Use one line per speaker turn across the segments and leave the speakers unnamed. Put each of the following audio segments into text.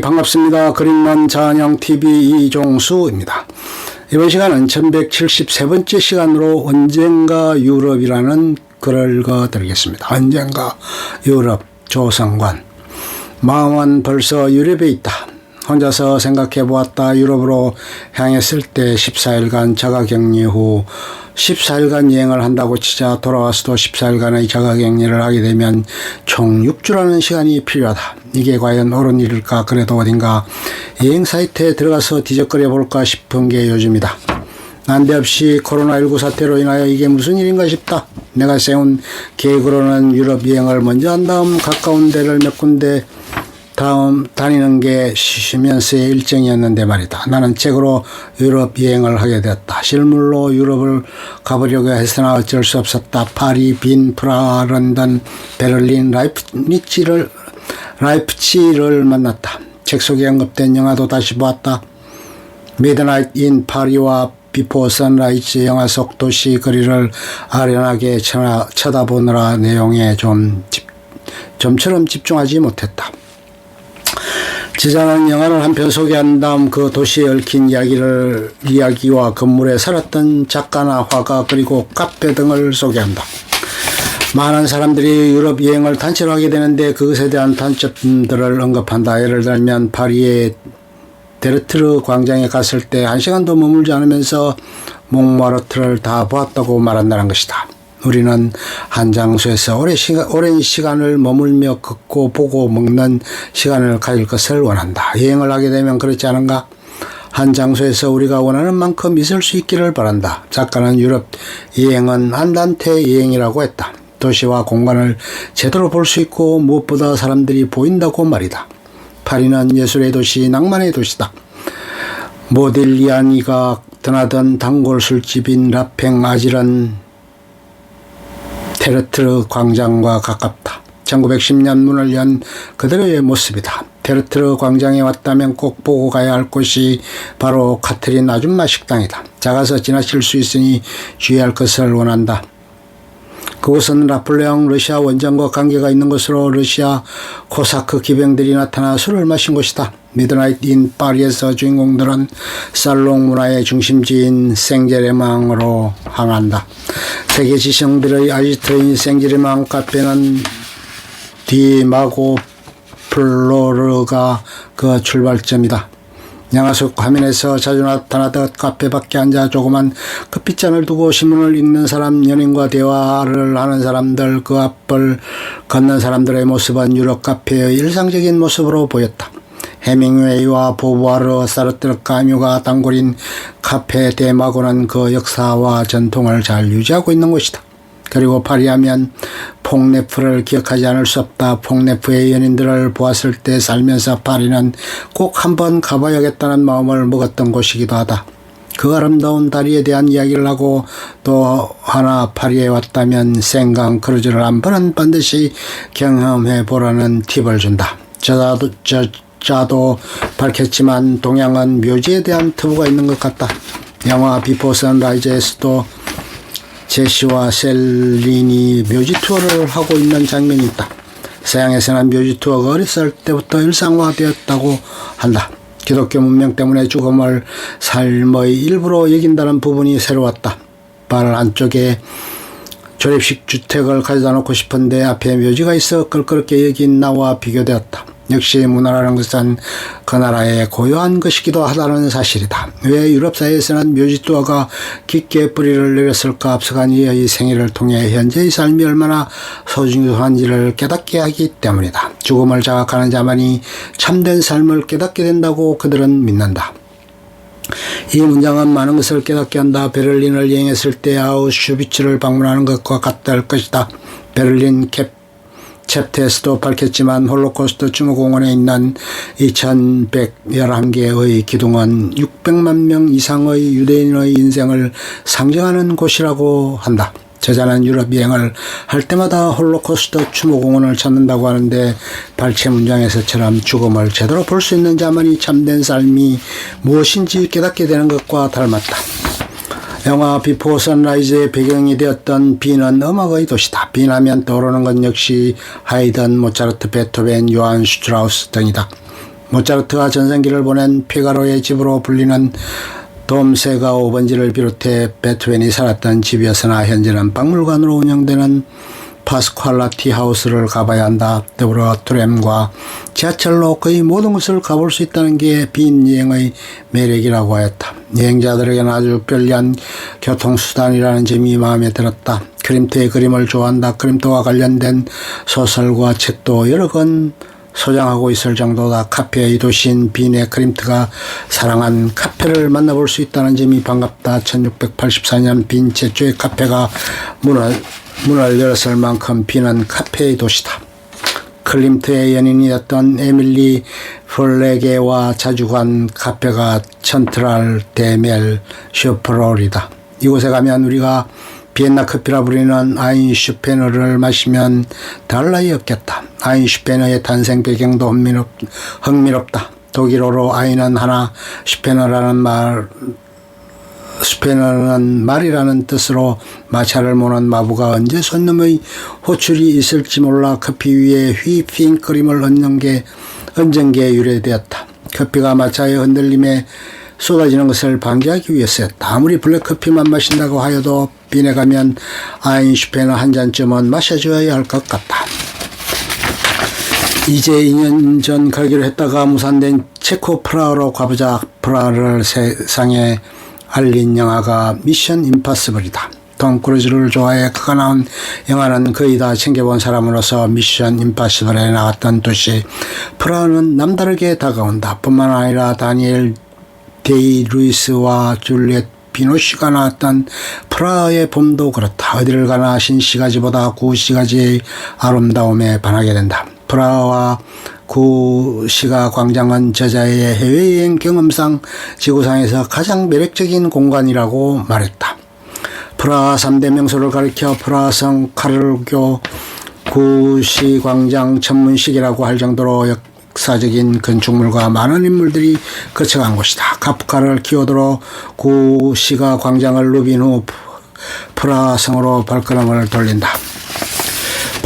반갑습니다. 그린먼 잔영TV 이종수입니다. 이번 시간은 1173번째 시간으로 언젠가 유럽이라는 글을 읽어드리겠습니다. 언젠가 유럽 조성관 마음은 벌써 유럽에 있다. 혼자서 생각해 보았다. 유럽으로 향했을 때 14일간 자가격리 후 14일간 여행을 한다고 치자 돌아와서도 14일간의 자가격리를 하게 되면 총 6주라는 시간이 필요하다. 이게 과연 옳은 일일까? 그래도 어딘가 여행 사이트에 들어가서 뒤적거려 볼까 싶은 게 요즘이다. 난데없이 코로나19 사태로 인하여 이게 무슨 일인가 싶다. 내가 세운 계획으로는 유럽 여행을 먼저 한 다음 가까운 데를 몇 군데 다음 다니는 게 쉬면서의 일정이었는데 말이다. 나는 책으로 유럽 여행을 하게 되었다. 실물로 유럽을 가보려고 했으나 어쩔 수 없었다. 파리, 빈, 프라, 런던, 베를린, 라이프니치를 라이프치를 만났다. 책 속에 언급된 영화도 다시 보았다. 미드나잇 인 파리와 비포 선라이즈 영화 속 도시 거리를 아련하게 쳐다보느라 내용에 좀 집, 좀처럼 집중하지 못했다. 지자는 영화를 한 편 소개한 다음 그 도시에 얽힌 이야기를 이야기와 건물에 살았던 작가나 화가 그리고 카페 등을 소개한다. 많은 사람들이 유럽 여행을 단체로 하게 되는데 그것에 대한 단점들을 언급한다. 예를 들면 파리의 데르트르 광장에 갔을 때 한 시간도 머물지 않으면서 몽마르트를 다 보았다고 말한다는 것이다. 우리는 한 장소에서 오랜, 시간, 오랜 시간을 머물며 걷고 보고 먹는 시간을 가질 것을 원한다. 여행을 하게 되면 그렇지 않은가? 한 장소에서 우리가 원하는 만큼 있을 수 있기를 바란다. 작가는 유럽 여행은 안단테 여행이라고 했다. 도시와 공간을 제대로 볼 수 있고 무엇보다 사람들이 보인다고 말이다. 파리는 예술의 도시, 낭만의 도시다. 모딜리아니가 드나던 단골 술집인 라팽 아지런 테르트르 광장과 가깝다. 1910년 문을 연 그대로의 모습이다. 테르트르 광장에 왔다면 꼭 보고 가야 할 곳이 바로 카트린 아줌마 식당이다. 작아서 지나칠 수 있으니 주의할 것을 원한다. 그곳은 라플레옹 러시아 원정과 관계가 있는 것으로 러시아 코사크 기병들이 나타나 술을 마신 곳이다. 미드나잇 인 파리에서 주인공들은 살롱 문화의 중심지인 생제레망으로 향한다. 세계 지성들의 아지트인 생제레망 카페는 디마고 플로르가 그 출발점이다. 속 화면에서 자주 나타나던 카페 밖에 앉아 조그만 커피잔을 두고 신문을 읽는 사람, 연인과 대화를 하는 사람들, 그 앞을 걷는 사람들의 모습은 유럽 카페의 일상적인 모습으로 보였다. 해밍웨이와 보부아르, 사르트르 까뮤가 단골인 카페 대마고는 그 역사와 전통을 잘 유지하고 있는 곳이다. 그리고 파리하면 퐁네프를 기억하지 않을 수 없다. 퐁네프의 연인들을 보았을 때 살면서 파리는 꼭 한번 가봐야겠다는 마음을 먹었던 곳이기도 하다. 그 아름다운 다리에 대한 이야기를 하고 또 하나 파리에 왔다면 생강 크루즈를 한 번은 반드시 경험해 보라는 팁을 준다. 저자도, 저, 자도 밝혔지만 동양은 묘지에 대한 특우가 있는 것 같다. 영화 비포 선라이즈에서도 제시와 셀린이 묘지 투어를 하고 있는 장면이 있다. 서양에서는 묘지 투어가 어렸을 때부터 일상화되었다고 한다. 기독교 문명 때문에 죽음을 삶의 일부로 여긴다는 부분이 새로웠다. 발 안쪽에 조립식 주택을 가져다 놓고 싶은데 앞에 묘지가 있어 껄끄럽게 여긴 나와 비교되었다. 역시 문화라는 것은 그 나라의 고유한 것이기도 하다는 사실이다. 왜 유럽 사회에서는 묘지투어가 깊게 뿌리를 내렸을까 앞서간 이의 생애를 통해 현재의 삶이 얼마나 소중한지를 깨닫게 하기 때문이다. 죽음을 자각하는 자만이 참된 삶을 깨닫게 된다고 그들은 믿는다. 이 문장은 많은 것을 깨닫게 한다. 베를린을 여행했을 때 아우슈비츠를 방문하는 것과 같을 것이다. 베를린 캡 챕터에서도 밝혔지만 홀로코스트 추모공원에 있는 2111개의 기둥은 600만 명 이상의 유대인의 인생을 상징하는 곳이라고 한다. 저자는 유럽 여행을 할 때마다 홀로코스트 추모공원을 찾는다고 하는데 발췌 문장에서처럼 죽음을 제대로 볼 수 있는 자만이 참된 삶이 무엇인지 깨닫게 되는 것과 닮았다. 영화 비포 선라이즈의 배경이 되었던 비는 음악의 도시다. 비나면 떠오르는 건 역시 하이든, 모차르트, 베토벤, 요한 슈트라우스 등이다. 모차르트가 전생기를 보낸 피가로의 집으로 불리는 돔세가 5번지를 비롯해 베토벤이 살았던 집이었으나 현재는 박물관으로 운영되는 파스칼라 티하우스를 가봐야 한다. 더불어 트램과 지하철로 거의 모든 곳을 가볼 수 있다는 게 빈 여행의 매력이라고 하였다. 여행자들에게는 아주 편리한 교통수단이라는 점이 마음에 들었다. 크림트의 그림을 좋아한다. 크림트와 관련된 소설과 책도 여러 권 소장하고 있을 정도다. 카페의 도시인 빈의 크림트가 사랑한 카페를 만나볼 수 있다는 점이 반갑다. 1684년 빈 최초의 카페가 문을, 문을 열었을 만큼 빈은 카페의 도시다. 클림트의 연인이었던 에밀리 폴레게와 자주 간 카페가 천트랄 데멜 슈프롤이다. 이곳에 가면 우리가 비엔나 커피라 부르는 아인슈페너를 마시면 없겠다. 아인슈페너의 탄생 배경도 흥미롭, 흥미롭다. 독일어로 아인은 하나, 슈페너라는 말, 스페너는 말이라는 뜻으로 마차를 모는 마부가 언제 손님의 호출이 있을지 몰라 커피 위에 휘핑크림을 얹는 게 얹은 게 유래되었다. 커피가 마차의 흔들림에 쏟아지는 것을 방지하기 위해서였다. 아무리 블랙커피만 마신다고 하여도 빈에 가면 아인슈페너 한 잔쯤은 마셔줘야 할 것 같다. 이제 2년 전 가기로 했다가 무산된 체코 프라하로 가보자 프라하를 세상에 알린 영화가 미션 임파서블이다. 톰 크루즈를 좋아해 그가 나온 영화는 거의 다 챙겨본 사람으로서 미션 임파서블에 나왔던 도시 프라하는 남다르게 다가온다. 뿐만 아니라 다니엘 데이 루이스와 줄리엣 비노시가 나왔던 프라하의 봄도 그렇다. 어디를 가나 신시가지보다 구시가지의 아름다움에 반하게 된다. 프라하와 구시가 광장은 저자의 해외여행 경험상 지구상에서 가장 매력적인 공간이라고 말했다. 프라하 3대 명소를 가리켜 프라하성 카르교 구시 광장 천문식이라고 할 정도로 역사적인 건축물과 많은 인물들이 거쳐간 곳이다. 카프카를 키워드로 구시가 광장을 누빈 후 프라하성으로 발걸음을 돌린다.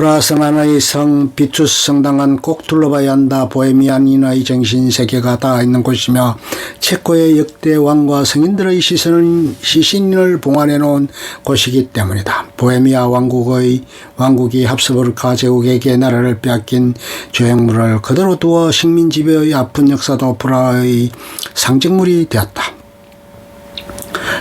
프라하성 안의 성 비투스 성당은 꼭 둘러봐야 한다. 보헤미안인의 정신 세계가 다 있는 곳이며 체코의 역대 왕과 성인들의 시선을 시신을 봉안해 놓은 곳이기 때문이다. 보헤미아 왕국의 왕국이 합스부르카 제국에게 나라를 빼앗긴 조형물을 그대로 두어 식민 지배의 아픈 역사도 프라하의 상징물이 되었다.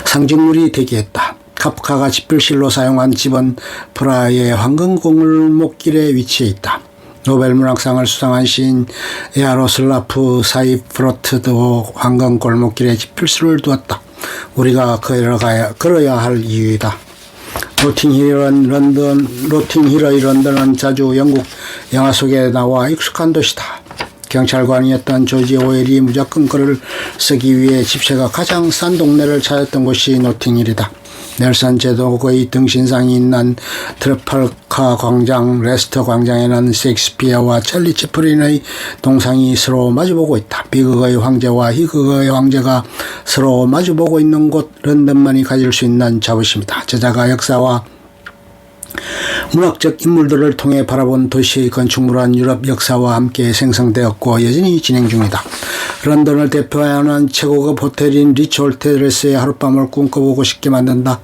상징물이 되기했다. 카프카가 집필실로 사용한 집은 프라하의 황금골목길에 위치해 있다. 노벨 문학상을 수상한 시인 에아로슬라프 사이프로트도 황금골목길에 집필실을 두었다. 우리가 걸어가야, 걸어야 할 이유이다. 로팅힐은 런던, 로팅힐의 런던은 자주 영국 영화 속에 나와 익숙한 도시다. 경찰관이었던 조지 오웰이 무조건 글을 쓰기 위해 집세가 가장 싼 동네를 찾았던 곳이 노팅힐이다. 넬선 제독의 등신상이 있는 트러펄카 광장, 레스터 광장에는 셰익스피어와 찰리 채플린의 동상이 서로 마주보고 있다. 비극의 황제와 희극의 황제가 서로 마주보고 있는 곳 런던만이 가질 수 있는 자부심이다. 저자가 역사와 문학적 인물들을 통해 바라본 도시의 건축물은 유럽 역사와 함께 생성되었고 여전히 진행 중이다. 런던을 대표하는 최고급 호텔인 리치 호텔에서의 하룻밤을 꿈꿔보고 싶게 만든다.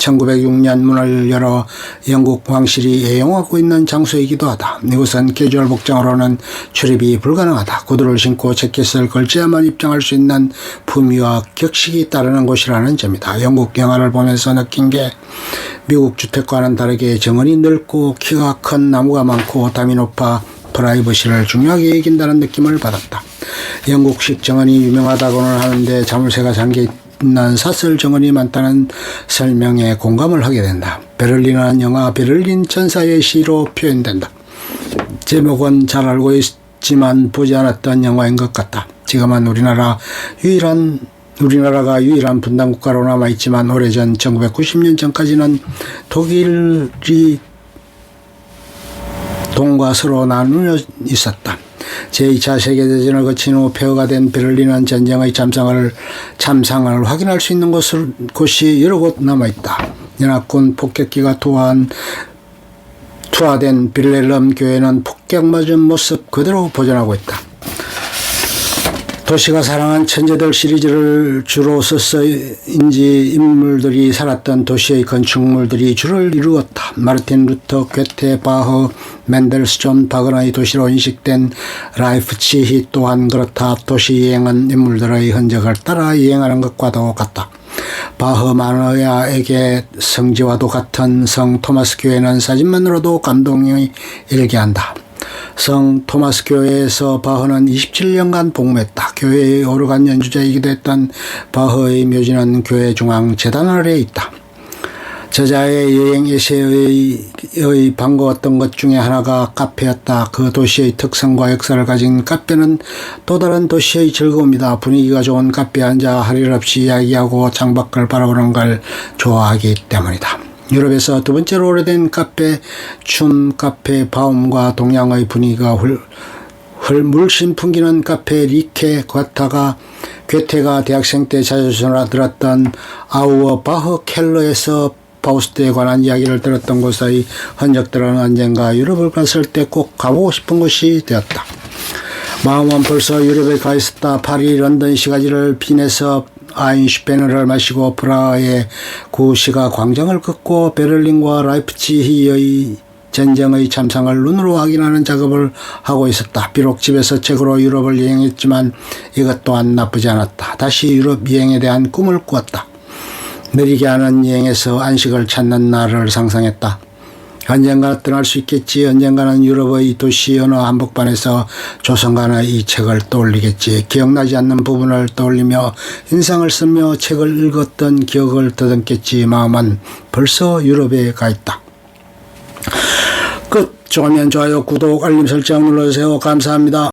1906년 문을 열어 영국 왕실이 애용하고 있는 장소이기도 하다. 이곳은 캐주얼 복장으로는 출입이 불가능하다. 구두를 신고 재킷을 걸쳐야만 입장할 수 있는 품위와 격식이 따르는 곳이라는 점이다. 영국 영화를 보면서 느낀 게 미국 주택과는 다르게 정원이 넓고 키가 큰 나무가 많고 담이 높아 프라이버시를 중요하게 여긴다는 느낌을 받았다. 영국식 정원이 유명하다고는 하는데 자물쇠가 잠겨 있는 사설 정원이 많다는 설명에 공감을 하게 된다. 베를린은 영화 베를린 천사의 시로 표현된다. 제목은 잘 알고 있지만 보지 않았던 영화인 것 같다. 지금은 우리나라 유일한 우리나라가 유일한 분단 국가로 남아 있지만 오래전 1990년 전까지는 독일이 동과 서로 나누어 있었다. 제2차 세계대전을 거친 후 폐허가 된 베를린은 전쟁의 참상을, 참상을 확인할 수 있는 곳을, 곳이 여러 곳 남아있다. 연합군 폭격기가 투하한, 투하된 빌렐름 교회는 폭격 맞은 모습 그대로 보존하고 있다. 도시가 사랑한 천재들 시리즈를 주로 썼어인지 인물들이 살았던 도시의 건축물들이 주를 이루었다. 마르틴 루터, 괴테, 바허, 맨델스존, 바그너의 도시로 인식된 라이프치히 또한 그렇다. 도시 여행은 인물들의 흔적을 따라 여행하는 것과도 같다. 바흐 마너야에게 성지와도 같은 성 토마스 교회는 사진만으로도 감동이 일게 한다. 성 토마스 교회에서 바흐는 27년간 복무했다. 교회의 오르간 연주자이기도 했던 바흐의 묘지는 교회 중앙 재단 아래에 있다. 저자의 여행 에세이의 의 반가웠던 것 중에 하나가 카페였다. 그 도시의 특성과 역사를 가진 카페는 또 다른 도시의 즐거움이다. 분위기가 좋은 카페에 앉아 할 일 없이 이야기하고 창밖을 바라보는 걸 좋아하기 때문이다. 유럽에서 두 번째로 오래된 카페, 춤 카페 바움과 동양의 분위기가 훌, 헐 물씬 풍기는 카페 리케 과타가 괴테가 대학생 때 자주 전화 들었던 아우어 바흐 켈러에서 파우스트에 관한 이야기를 들었던 곳의 흔적들은 언젠가 유럽을 갔을 때 꼭 가보고 싶은 곳이 되었다. 마음은 벌써 유럽에 가 있었다. 파리, 런던 시가지를 비내서 아인슈페너를 마시고 프라하의 구시가 광장을 걷고 베를린과 라이프치히의 전쟁의 참상을 눈으로 확인하는 작업을 하고 있었다. 비록 집에서 책으로 유럽을 여행했지만 이것 또한 나쁘지 않았다. 다시 유럽 여행에 대한 꿈을 꾸었다. 느리게 하는 여행에서 안식을 찾는 날을 상상했다. 언젠가 떠날 수 있겠지. 언젠가는 유럽의 도시 언어 한복판에서 조선간의 이 책을 떠올리겠지. 기억나지 않는 부분을 떠올리며 인상을 쓰며 책을 읽었던 기억을 더듬겠지. 마음은 벌써 유럽에 가 있다. 끝. 좋으면 좋아요, 구독, 알림 설정 눌러주세요. 감사합니다.